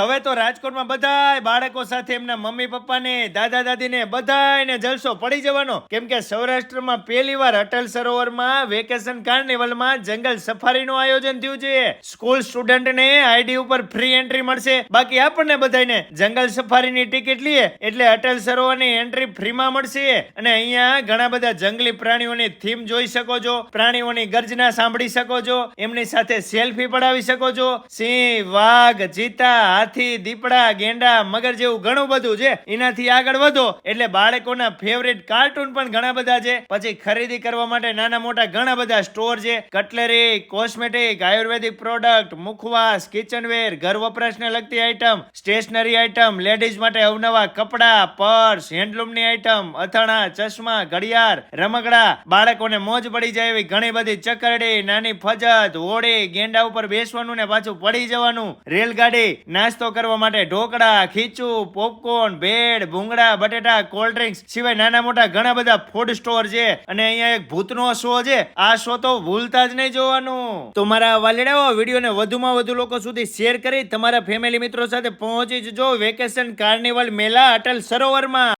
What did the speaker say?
હવે તો રાજકોટમાં બધાય બાળકો સાથે એમના મમ્મી પપ્પાને, દાદા દાદીને બધાને જલસો પડી જવાનો. કેમ કે સૌરાષ્ટ્રમાં પહેલીવાર અટલ સરોવરમાં વેકેશન કાર્નિવલમાં જંગલ સફારીનું આયોજન થયું છે. સ્કૂલ સ્ટુડન્ટને આઈડી ઉપર ફ્રી એન્ટ્રી મળશે. બાકી આપણને બધાને જંગલ સફારીની ટિકિટ લઈએ એટલે અટલ સરોવરની એન્ટ્રી ફ્રીમાં મળશે. અને અહીંયા ઘણા બધા જંગલી પ્રાણીઓની થીમ જોઈ શકો છો. પ્રાણીઓની ગર્જના સાંભળી શકો છો. એમની સાથે સેલ્ફી પડાવી શકો છો. સિંહ, વાઘ ચિત્તા હાથી દીપડા, ગેંડા, મગર જેવું ઘણું બધું છે. એનાથી આગળ વધો. એટલે બાળકોના ફેવરેટ કાર્ટૂન પણ ઘણા બધા છે. પછી ખરીદી કરવા માટે નાના મોટા ઘણા બધા સ્ટોર છે. કટલેરી કોસ્મેટિક આયુર્વેદિક પ્રોડક્ટ મુખવાસ કિચનવેર ઘર વપરાશને લગતી આઇટમ સ્ટેશનરી આઇટમ લેડીઝ માટે અવનવા કપડા પર્સ હેન્ડલૂમની આઇટમ અથાણા, ચશ્મા, ઘડિયાળ, રમકડા. બાળકોને મોજ પડી જાય એવી ઘણી બધી ચકરડી, નાની ફજત હોડી ગેંડા ઉપર બેસવાનું ને પાછું પડી જવાનું. રેલગાડી નાસ્તો કરવા માટે ઢોકળા, ખીચું પોપકોર્ન ભેળ, ભૂંગળા, બટેટા કોલ્ડ ડ્રિંક્સ સિવાય નાના મોટા ઘણા બધા ફૂડ સ્ટોર છે. અને અહીંયા એક ભૂતનો શો છે. આ શો તો ભૂલતા જ નહીં જોવાનું. તો મારા વાલીડાઓ, વિડીયોને વધુમાં વધુ લોકો સુધી શેર કરી તમારા ફેમિલી મિત્રો સાથે પહોંચી જજો. વેકેશન કાર્નિવલ મેલા, અટલ સરોવરમાં.